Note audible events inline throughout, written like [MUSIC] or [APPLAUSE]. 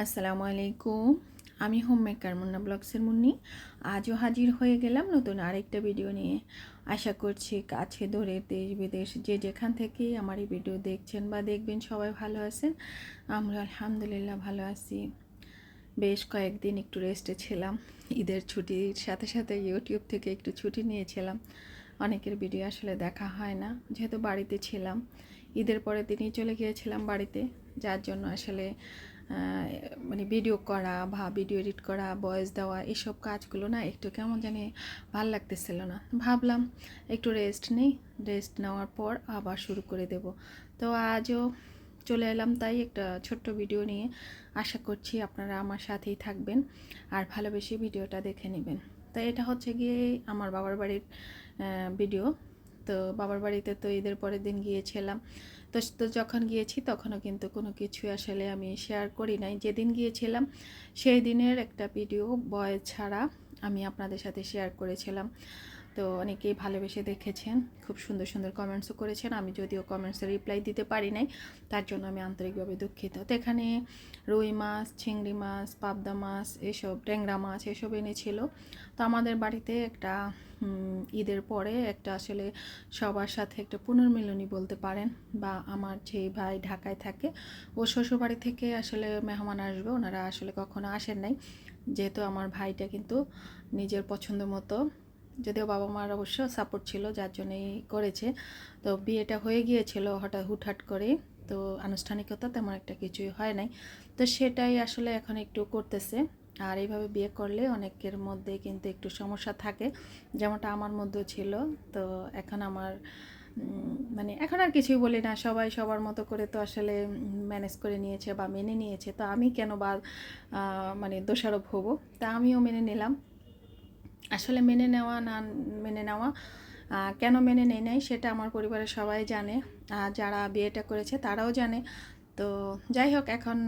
আসসালামু আলাইকুম। আমি হোম মেকার মুন্না ব্লগসের মুন্নি। আজও হাজির হয়ে গেলাম নতুন আরেকটা ভিডিও নিয়ে। আশা করছি কাছে ধরে দেশ বিদেশ যে যেখান থেকেই আমার এই ভিডিও দেখছেন বা দেখবেন সবাই ভালো আছেন। আমরা আলহামদুলিল্লাহ ভালো আছি। বেশ কয়েকদিন একটু রেস্টে ছিলাম। ঈদের ছুটির সাথে সাথে ইউটিউব থেকে একটু ছুটি নিয়েছিলাম। অনেকের ভিডিও আসলে দেখা হয় না, যেহেতু বাড়িতে ছিলাম। ঈদের পরের তিনি চলে গিয়েছিলাম বাড়িতে, যার জন্য আসলে মানে ভিডিও করা বা ভিডিও এডিট করা ভয়েস দেওয়া, এসব কাজগুলো না একটু কেমন জানি ভালো লাগতেছিল না। ভাবলাম একটু রেস্ট নেই রেস্ট নেওয়ার পর আবার শুরু করে দেব। তো আজও চলে এলাম তাই একটা ছোট্ট ভিডিও নিয়ে। আশা করছি আপনারা আমার সাথেই থাকবেন আর ভালোবেসে ভিডিওটা দেখে নেবেন। তো এটা হচ্ছে গিয়ে আমার বাবার বাড়ির ভিডিও তো বাবার বাড়িতে তো ঈদের পরের দিন গিয়েছিলাম। তো তো যখন গিয়েছি তখনও কিন্তু কোনো কিছু আসলে আমি শেয়ার করি নাই। যেদিন গিয়েছিলাম সেই দিনের একটা ভিডিও বয় ছাড়া আমি আপনাদের সাথে শেয়ার করেছিলাম। তো অনেকেই ভালোবেসে দেখেছেন, খুব সুন্দর সুন্দর কমেন্টসও করেছেন। আমি যদিও কমেন্টসের রিপ্লাই দিতে পারি নাই, তার জন্য আমি আন্তরিকভাবে দুঃখিত। তো এখানে রুই মাছ, চিংড়ি মাছ, পাবদা মাছ, এসব ট্যাংরা মাছ এসব এনেছিল। তো আমাদের বাড়িতে একটা ঈদের পরে একটা আসলে সবার সাথে একটা পুনর্মিলনী বলতে পারেন বা আমার যে ভাই ঢাকায় থাকে, ও শ্বশুরবাড়ি থেকে আসলে মেহমান আসবে। ওনারা আসলে কখনো আসেন নাই। যেহেতু আমার ভাইটা কিন্তু নিজের পছন্দ মতো যদিও বাবা মার অবশ্য সাপোর্ট ছিল, যার জন্যই করেছে। তো বিয়েটা হয়ে গিয়েছিল হঠাৎ হুটহাট করে তো আনুষ্ঠানিকতা তেমন একটা কিছুই হয় নাই। তো সেটাই আসলে এখন একটু করতেছে। আর এইভাবে বিয়ে করলে অনেকের মধ্যে কিন্তু একটু সমস্যা থাকে। যেমনটা আমার মধ্যেও ছিল। তো এখন আমার মানে এখন আর কিছুই বলি না। সবাই সবার মতো করে তো আসলে ম্যানেজ করে নিয়েছে বা মেনে নিয়েছে। তো আমি কেন বা মানে দোষারোপ হব? তা আমিও মেনে নিলাম। আসলে মেনে নেওয়া না মেনে নেওয়া কেন মেনে নেই নাই সেটা আমার পরিবারের সবাই জানে আর যারা বিয়েটা করেছে তারাও জানে। তো যাই হোক, এখন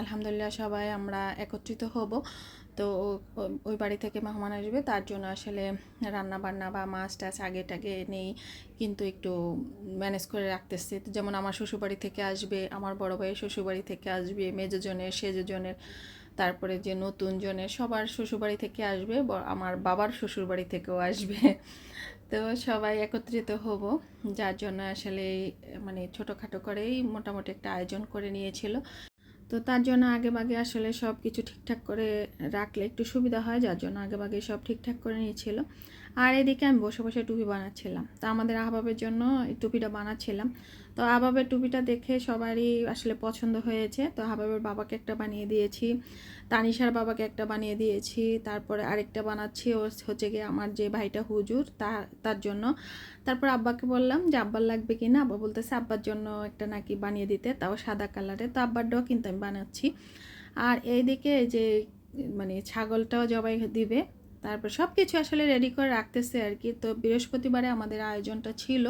আলহামদুলিল্লাহ সবাই আমরা একত্রিত হব। তো ওই বাড়ি থেকে মেহমান আসবে, তার জন্য আসলে রান্না বান্না বা মাছ টাছ আগে টাগে নেই, কিন্তু একটু ম্যানেজ করে রাখতেছি। যেমন আমার শ্বশুরবাড়ি থেকে আসবে, আমার বড় ভাইয়ের শ্বশুরবাড়ি থেকে আসবে, মেজোজনের, সেজোজনের তারপরে যে নতুন জনের সবার শ্বশুরবাড়ি থেকে আসবে আমার বাবার শ্বশুরবাড়ি থেকেও আসবে। [LAUGHS] তো সবাই একত্রিত হব। যার জন্য আসলে মানে ছোটোখাটো করেই মোটামুটি একটা আয়োজন করে নিয়েছিল। তো তার জন্য আগে আসলে সব কিছু ঠিকঠাক করে রাখলে একটু সুবিধা হয়, যার জন্য আগে সব ঠিকঠাক করে নিয়েছিল। আর এদিকে আমি বসে বসে টুপি বানাচ্ছিলাম। তা আমাদের আহবাবের জন্য এই টুপিটা বানাচ্ছিলাম। তো আহবাবের টুপিটা দেখে সবারই আসলে পছন্দ হয়েছে। তো আহবাবের বাবাকে একটা বানিয়ে দিয়েছি, তানিশার বাবাকে একটা বানিয়ে দিয়েছি, তারপরে আরেকটা বানাচ্ছি ও হচ্ছে গিয়ে আমার যে ভাইটা হুজুর, তা, তার জন্য। তারপর আব্বাকে বললাম যে, আব্বার লাগবে কি না? আব্বা বলতেছে, আব্বার জন্য একটা নাকি বানিয়ে দিতে, তাও সাদা কালারে তো আব্বারটাও কিন্তু আমি বানাচ্ছি। আর এইদিকে যে মানে ছাগলটাও জবাই দিবে তারপর সব কিছু আসলে রেডি করে রাখতেছে আর কি। তো বৃহস্পতিবারে আমাদের আয়োজনটা ছিল।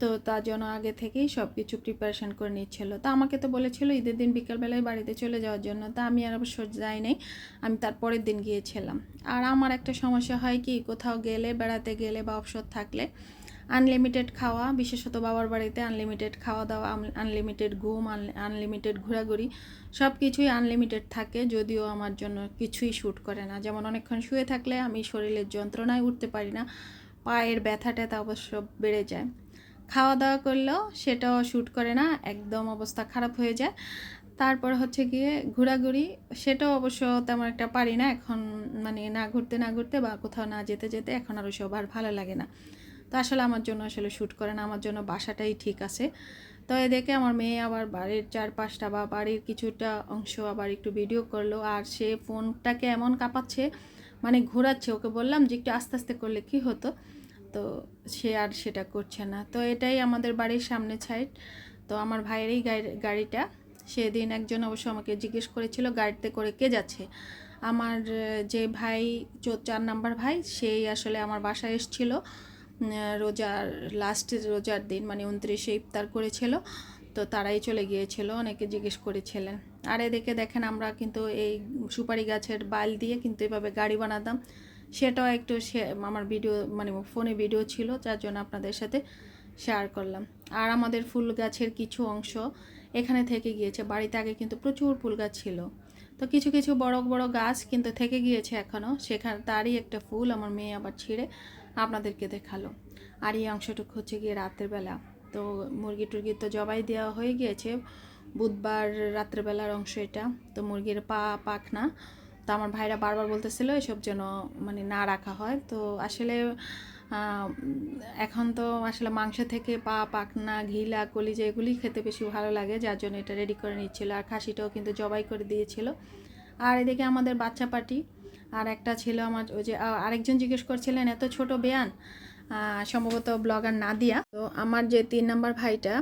তো তার জন্য আগে থেকেই সব কিছু প্রিপারেশান করে নিচ্ছিল। তো আমাকে তো বলেছিল ঈদের দিন বিকালবেলায় বাড়িতে চলে যাওয়ার জন্য। তা আমি আর অবশ্য যাই নাই। আমি তারপরের দিন গিয়েছিলাম। আর আমার একটা সমস্যা হয় কি, কোথাও গেলে, বেড়াতে গেলে বা অবসর থাকলে আনলিমিটেড খাওয়া, বিশেষত বাবার বাড়িতে আনলিমিটেড খাওয়া দাওয়া আনলিমিটেড ঘুম আনলিমিটেড ঘোরাঘুরি সব কিছুই আনলিমিটেড থাকে, যদিও আমার জন্য কিছুই শ্যুট করে না। যেমন অনেকক্ষণ শুয়ে থাকলে আমি শরীরের যন্ত্রণায় উঠতে পারি না, পায়ের ব্যথা ট্যাথা অবশ্য বেড়ে যায়। খাওয়া দাওয়া করলেও সেটাও শ্যুট করে না, একদম অবস্থা খারাপ হয়ে যায়। তারপর হচ্ছে গিয়ে ঘোরাঘুরি, সেটাও অবশ্য তেমন একটা পারি না, এখন মানে না ঘুরতে না ঘুরতে বা কোথাও না যেতে যেতে এখন আর ওসব আর ভালো লাগে না। তো আসলে আমার জন্য আসলে শ্যুট করে না, আমার জন্য বাসাটাই ঠিক আছে। তো এদিকে আমার মেয়ে আবার বাড়ির চারপাশটা বা বাড়ির কিছুটা অংশ আবার একটু ভিডিও করল, আর সে ফোনটাকে এমন কাঁপাচ্ছে মানে ঘোরাচ্ছে, ওকে বললাম যে একটু আস্তে আস্তে করলে কি হতো? তো সে আর সেটা করছে না। তো এটাই আমাদের বাড়ির সামনে সাইড তো আমার ভাইয়েরই গাড়ি, গাড়িটা, সেদিন একজন অবশ্য আমাকে জিজ্ঞেস করেছিল গাড়িতে করে কে যাচ্ছে? আমার যে ভাই চার নাম্বার ভাই, সেই আসলে আমার বাসায় এসেছিল। রোজার লাস্টের রোজার দিন মানে উনত্রিশে ইফতার করেছিল। তো তারাই চলে গিয়েছিল, অনেকে জিজ্ঞেস করেছিলেন। আর এদিকে দেখেন আমরা কিন্তু এই সুপারি গাছের বাল দিয়ে কিন্তু এভাবে গাড়ি বানাতাম। সেটাও একটু সে- আমার ভিডিও মানে ফোনে ভিডিও ছিল, যার জন্য আপনাদের সাথে শেয়ার করলাম। আর আমাদের ফুল গাছের কিছু অংশ এখানে থেকে গিয়েছে। বাড়িতে আগে কিন্তু প্রচুর ফুল গাছ ছিল। তো কিছু কিছু বড় বড় গাছ কিন্তু থেকে গিয়েছে এখনও সেখানে, তারই একটা ফুল আমার মেয়ে আবার ছিঁড়ে আপনাদেরকে দেখাল। আর এই অংশটুকু হচ্ছে গিয়ে রাতের বেলা। তো মুরগি টুরগি তো জবাই দেওয়া হয়ে গিয়েছে। বুধবার রাত্রেবেলার অংশ এটা। তো মুরগির পা পাখনা। তো আমার ভাইরা বারবার বলতেছিল এসব যেন মানে না রাখা হয়। তো আসলে এখন তো আসলে মাংস থেকে পা, পাখনা, ঘিলা, কলিজা এগুলি খেতে বেশি ভালো লাগে। যার জন্য এটা রেডি করে নিচ্ছিল। আর খাসিটাও কিন্তু জবাই করে দিয়েছিল। আর এদিকে আমাদের বাচ্চা পার্টি, আর একটা ছিল আমার ওই যে আরেকজন জিজ্ঞেস করছিলেন, এত ছোট বেয়ান? সম্ভবত ব্লগার নাদিয়া। তো আমার যে তিন নম্বর ভাইটা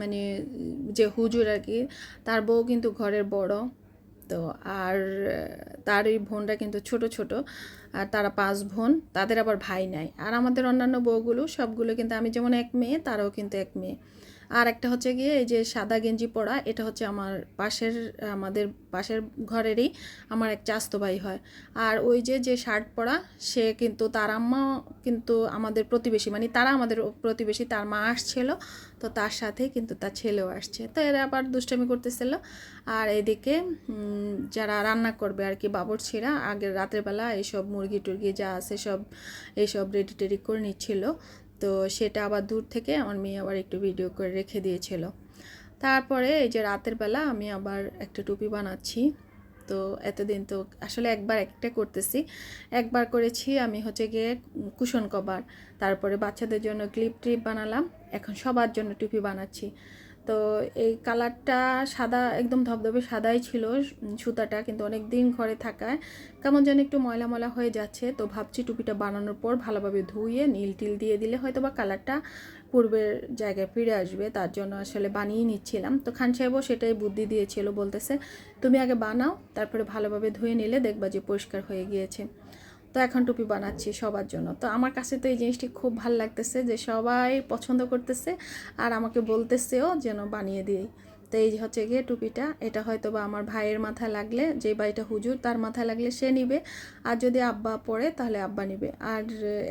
মানে যে হুজুর আর কি, তার বউ কিন্তু ঘরের বড়। তো আর তার এই বোনরা কিন্তু ছোট ছোট, আর তারা পাঁচ বোন, তাদের আবার ভাই নাই। আর আমাদের অন্যান্য বউগুলো সবগুলো কিন্তু, আমি যেমন এক মেয়ে, তারাও কিন্তু এক মেয়ে। আর একটা হচ্ছে গিয়ে এই যে সাদা গেঞ্জি পরা, এটা হচ্ছে আমার পাশের, আমাদের পাশের ঘরেরই আমার এক চাস্তো ভাই হয়। আর ওই যে যে শার্ট পরা, সে কিন্তু তার আম্মা কিন্তু আমাদের প্রতিবেশী মানে তারা আমাদের প্রতিবেশী, তার মা আসছিল, তো তার সাথে কিন্তু তার ছেলেও আসছে। তো এরা আবার দুষ্টামি করতেছিল। আর এদিকে যারা রান্না করবে আর কি বাবরছিরা আগের রাতের বেলা এইসব মুরগি টুরগি যা আছে সব, এইসব রেডি টেডি করে নিচ্ছিল। তো সেটা আবার দূর থেকে আমার মেয়ে আবার একটু ভিডিও করে রেখে দিয়েছিল। তারপরে এই যে রাতের বেলা আমি আবার একটা টুপি বানাচ্ছি। তো এতদিন তো আসলে একবার একটা করতেছি। একবার করেছি আমি হচ্ছে গিয়ে কুশন কভার। তারপরে বাচ্চাদের জন্য ক্লিপ ট্রিপ বানালাম। এখন সবার জন্য টুপি বানাচ্ছি। তো এই কালারটা সাদা, একদম ধবধবে সাদাই ছিল সুতাটা, কিন্তু অনেক দিন ঘরে থাকায় কেমন যেন একটু ময়লা ময়লা হয়ে যাচ্ছে। তো ভাবছি টুপিটা বানানোর পর ভালোভাবে ধুয়ে নীল টিল দিয়ে দিলে হয়তো বা কালারটা পূর্বের জায়গায় ফিরে আসবে, তার জন্য আসলে বানিয়ে নিচ্ছিলাম। তো খান সাহেবও সেটাই বুদ্ধি দিয়েছিল, বলতেছে, তুমি আগে বানাও, তারপরে ভালোভাবে ধুয়ে নিলে দেখবা যে পরিষ্কার হয়ে গিয়েছে। তো এখন টুপি বানাচ্ছি সবার জন্য। তো আমার কাছে তো এই জিনিসটি খুব ভালো লাগতেছে যে সবাই পছন্দ করতেছে আর আমাকে বলতেছেও যেন বানিয়ে দিই। তো এই হচ্ছে গিয়ে টুপিটা, এটা হয়তো বা আমার ভাইয়ের মাথায় লাগলে, যে বাড়িটা হুজুর, তার মাথায় লাগলে সে নিবে। আর যদি আব্বা পরে তাহলে আব্বা নিবে। আর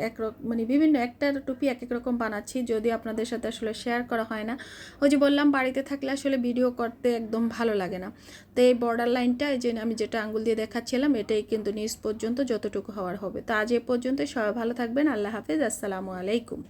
একরকম মানে বিভিন্ন একটা টুপি এক এক রকম বানাচ্ছি, যদি আপনাদের সাথে আসলে শেয়ার করা হয় না। ওই যে বললাম, বাড়িতে থাকলে আসলে ভিডিও করতে একদম ভালো লাগে না। তো এই বর্ডার লাইনটা এই যে আমি যেটা আঙ্গুল দিয়ে দেখাচ্ছিলাম, এটাই কিন্তু নিচ পর্যন্ত যতটুকু হওয়ার হবে। তো আজ এ পর্যন্ত সবাই ভালো থাকবেন। আল্লাহ হাফেজ। আসসালামু আলাইকুম।